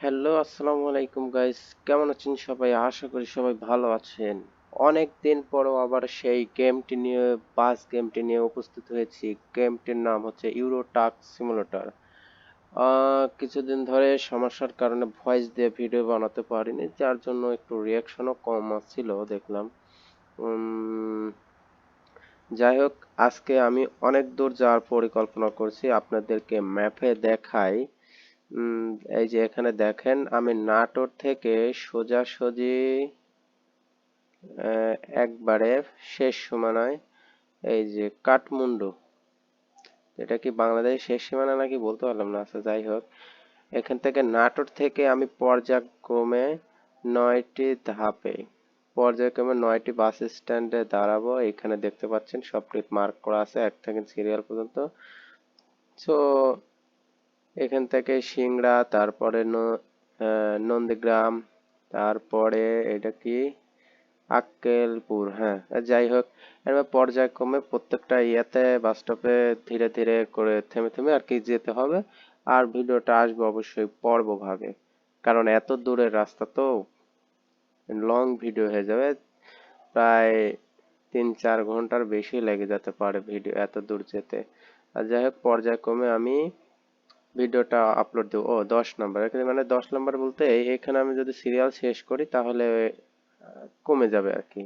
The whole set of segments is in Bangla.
হ্যালো আসসালামু আলাইকুম গাইস কেমন আছেন সবাই? আশা করি সবাই ভালো আছেন। অনেক দিন পরও আবার সেই গেমটি নিয়ে বাস গেমটি নিয়ে উপস্থিত হয়েছি। গেমটির নাম হচ্ছে ইউরো টাক সিমুলেটর কিছুদিন ধরে সমস্যার কারণে ভয়েস দিয়ে ভিডিও বানাতে পারিনি, যার জন্য একটু রিয়াকশনও কম আসছিল, দেখলাম। যাই হোক, আজকে আমি অনেক দূর যাওয়ার পরিকল্পনা করছি। আপনাদেরকে ম্যাপে দেখাই। এই যে এখানে দেখেন, আমি নাটোর থেকে সোজাসুজি একবারে শেষ সীমানায়, এই যে কাঠমান্ডু। এটা কি বাংলাদেশের শেষ সীমানা নাকি বলতে পারলাম না আচ্ছা যাই হোক। এখান থেকে নাটোর থেকে আমি পর্যায়ক্রমে নয়টি ধাপে, পর্যায়ক্রমে নয়টি বাস স্ট্যান্ডে দাঁড়াবো। এখানে দেখতে পাচ্ছেন সবটি মার্ক করা আছে, এক থেকে সিরিয়াল পর্যন্ত। সো এখান থেকে সিংড়া, তারপরে নন্দীগ্রাম, তারপরে এটা কি? আক্কেলপুর হ্যাঁ যাই হোক এবার পর্যায়ক্রমে প্রত্যেকটা ইয়েতে বাস স্টপে ধীরে ধীরে করে থেমে থেমে আর কি যেতে হবে। আর ভিডিওটা আসবে অবশ্যই পর্ব ভাবে কারণ এত দূরের রাস্তা তো লং ভিডিও হয়ে যাবে। প্রায় তিন চার ঘণ্টার বেশি লেগে যেতে পারে ভিডিও এত দূর যেতে। আর যাই হোক, পর্যায়ক্রমে আমি ভিডিওটা আপলোড দেবো। ও, দশ নম্বর মানে দশ নম্বর বলতে এখানে আমি যদি সিরিয়াল শেষ করি, তাহলে কমে যাবে আর কি।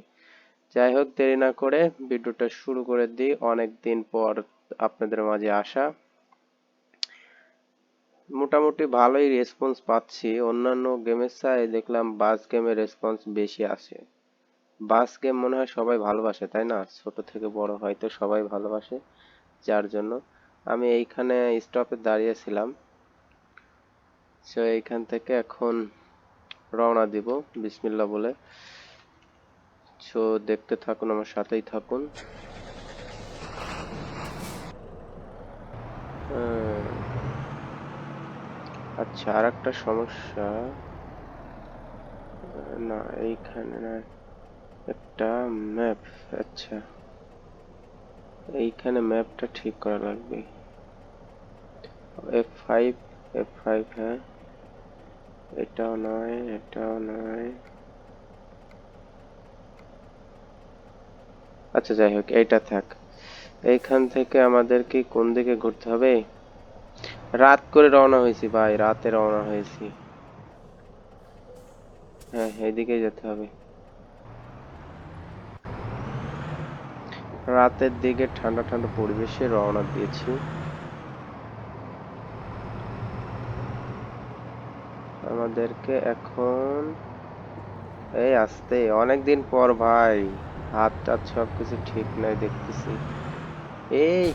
যাই হোক, দেরি না করে ভিডিওটা শুরু করে দিই। অনেক দিন পর আপনাদের মাঝে আসা। মোটামুটি ভালোই রেসপন্স পাচ্ছি। অন্যান্য গেমের চাই দেখলাম বাস গেমের রেসপন্স বেশি আসে। বাস গেম মনে হয় সবাই ভালোবাসে, তাই না? ছোট থেকে বড় হয়তো সবাই ভালোবাসে, যার জন্য। আমি এইখানে স্টপে দাঁড়িয়েছিলাম। সো এইখান থেকে এখন রওনা দিব বিসমিল্লা বলে। সো দেখতে থাকুন, আমার সাথেই থাকুন। আচ্ছা আর একটা সমস্যা। না, এইখানে না, একটা ম্যাপ আচ্ছা। এইখানে ম্যাপটা ঠিক করা লাগবে। এফ ফাইভ এফ ফাইভ হ্যাঁ। এটাও নয় এটাও নয়। আচ্ছা যাই হোক, এইটা থাক। এইখান থেকে আমাদের কি কোন দিকে ঘুরতে হবে? রাত করে রওনা হয়েছি ভাই, রাতে রওনা হয়েছি। হ্যাঁ এইদিকেই যেতে হবে। রাতের দিকে ঠান্ডা ঠান্ডা পরিবেশে রওনা দিয়েছি। আমাদেরকে এখন এই আসতে, অনেকদিন পর ভাই। হাত টাত সব কিছু ঠিক নাই দেখতেছি। এই,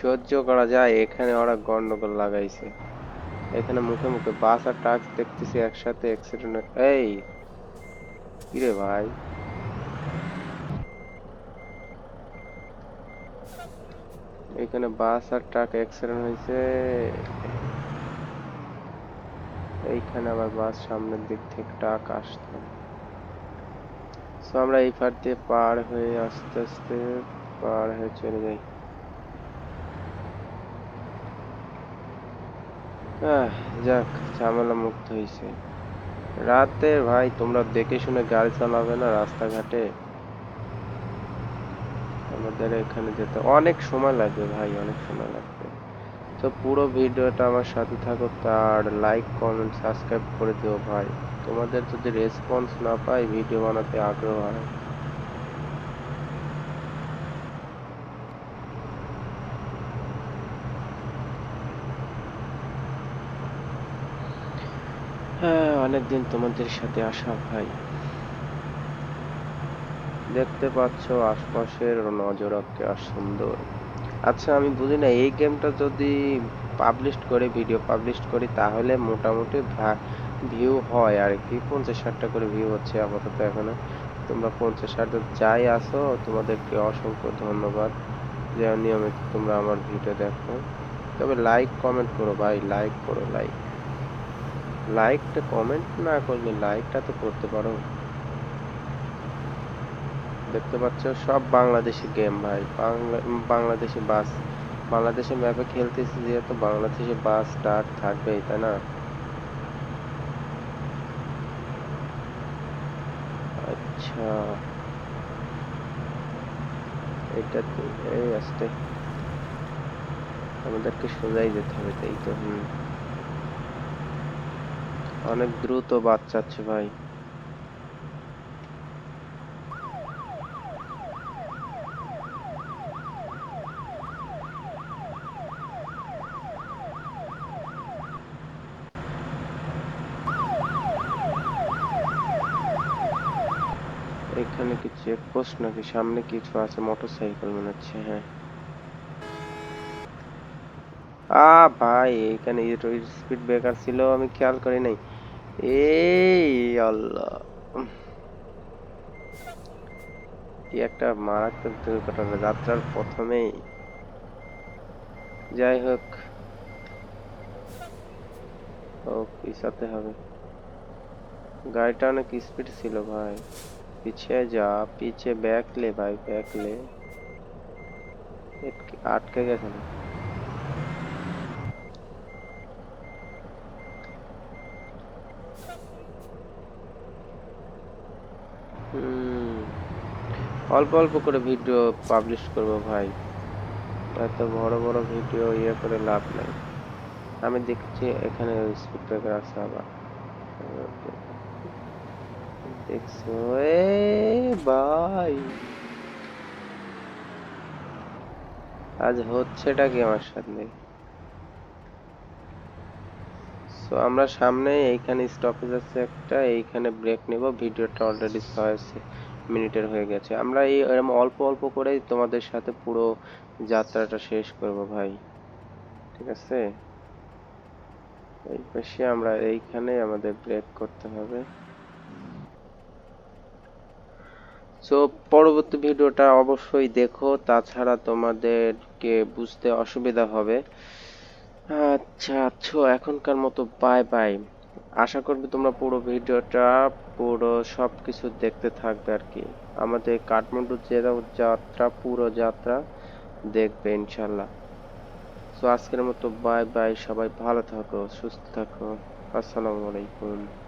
সহ্য করা যায়, এখানে ওরা গন্ডগোল লাগাইছে। এখানে মুখে মুখে বাস আর ট্রাক দেখতেছি একসাথে অ্যাক্সিডেন্ট এই, কিরে ভাই? এখানে বাস আর ট্রাক অ্যাক্সিডেন্ট হয়েছে। এইখানে আবার বাস সামনের দিক থেকে ট্রাক আসতো সো আমরা এই পার দিয়ে পার হয়ে আস্তে আস্তে পার হয়ে চলে যাই। যাক, ঝামেলা মুক্ত হয়েছে। রাতে ভাই, তোমরা দেখে শুনে গাড়ি চালাবে না রাস্তাঘাটে? আমাদের এখানে যেতে অনেক সময় লাগবে ভাই, অনেক সময় লাগবে। তো পুরো ভিডিওটা আমার সাথে থাকো, তার লাইক কমেন্ট সাবস্ক্রাইব করে দিও ভাই। তোমাদের যদি রেসপন্স না পাই ভিডিও বানাতে আগ্রহ হয়। হ্যাঁ অনেকদিন তোমাদের সাথে আসা ভাই। দেখতে পাচ্ছ আশপাশের নজরকে আর সুন্দর। আচ্ছা আমি বুঝি না, এই গেমটা যদি পাবলিশ করে ভিডিও পাবলিশ করি, তাহলে মোটামুটি ভিউ হয় আর কি পঞ্চাশ ষাটটা করে ভিউ হচ্ছে আপাতত এখনও। তোমরা পঞ্চাশ ষাট যাই আসো, তোমাদেরকে অসংখ্য ধন্যবাদ। যে নিয়মিত তোমরা আমার ভিডিও দেখো। তবে লাইক কমেন্ট করো ভাই লাইক করো লাইক লাইকটা কমেন্ট না করলে লাইকটা তো করতে পারো। দেখতে পাচ্ছ, সব বাংলাদেশি গেম ভাই। বাংলা বাংলাদেশি বাস বাংলাদেশের ম্যাপে খেলতেছি যেহেতু বাংলাদেশে বাস ট্রাক থাকবেই, তাই না? আচ্ছা। এটা তো এই আসতে। আমাদেরকে সোজাই যেতে হবে, তাই তো? হুম। অনেক দ্রুত বাচ্চাচ্ছে ভাই। এখানে কি চেক পোস্ট নাকি সামনে কিছু আছে মোটরসাইকেল মনে হচ্ছে হ্যাঁ। আ ভাই, এখানে স্পিড ব্রেকার ছিল, আমি খেয়াল করি নাই। এই আল্লাহ। কি একটা মারাত্মক দুর্ঘটনা, যাত্রার প্রথমেই। যাই হোক। ও, পিছাতে হবে। গাড়িটা অনেক স্পিড ছিল, ভাই। পিছিয়ে যা পিছে ব্যাক লে ভাই ব্যাক লে। আটকে গেছে না। অল্প অল্প করে ভিডিও পাবলিশ করব ভাই। এত বড় বড় ভিডিও ইয়ে করে লাভ নাই। আমি দেখছি এখানে স্পিড ব্রেকার আছে আবার। দেখছ এ ভাই আজ হচ্ছেটা কি আমার সামনে? সো আমরা সামনে এইখানে স্টপেজ আছে একটা, এইখানে ব্রেক নেব, ভিডিওটা অলরেডি ছয় মিনিটের হয়ে গেছে। আমরা এই এরকম অল্প অল্প করেই তোমাদের সাথে পুরো যাত্রাটা শেষ করব ভাই। ঠিক আছে? এই পাশে আমরা এইখানে আমাদের ব্রেক করতে হবে। সো পরবর্তী ভিডিওটা অবশ্যই দেখো। তাছাড়া তোমাদেরকে বুঝতে অসুবিধা হবে। আচ্ছা আচ্ছা এখনকার মতো বাই বাই আশা করবি তোমরা পুরো ভিডিওটা, পুরো সব কিছু দেখতে থাকবে আর কি। আমাদের কাঠমান্ডু যে যাত্রা, পুরো যাত্রা দেখবে ইনশাল্লাহ সো আজকের মতো বাই বাই সবাই ভালো থাকো, সুস্থ থাকো। আসসালামু আলাইকুম।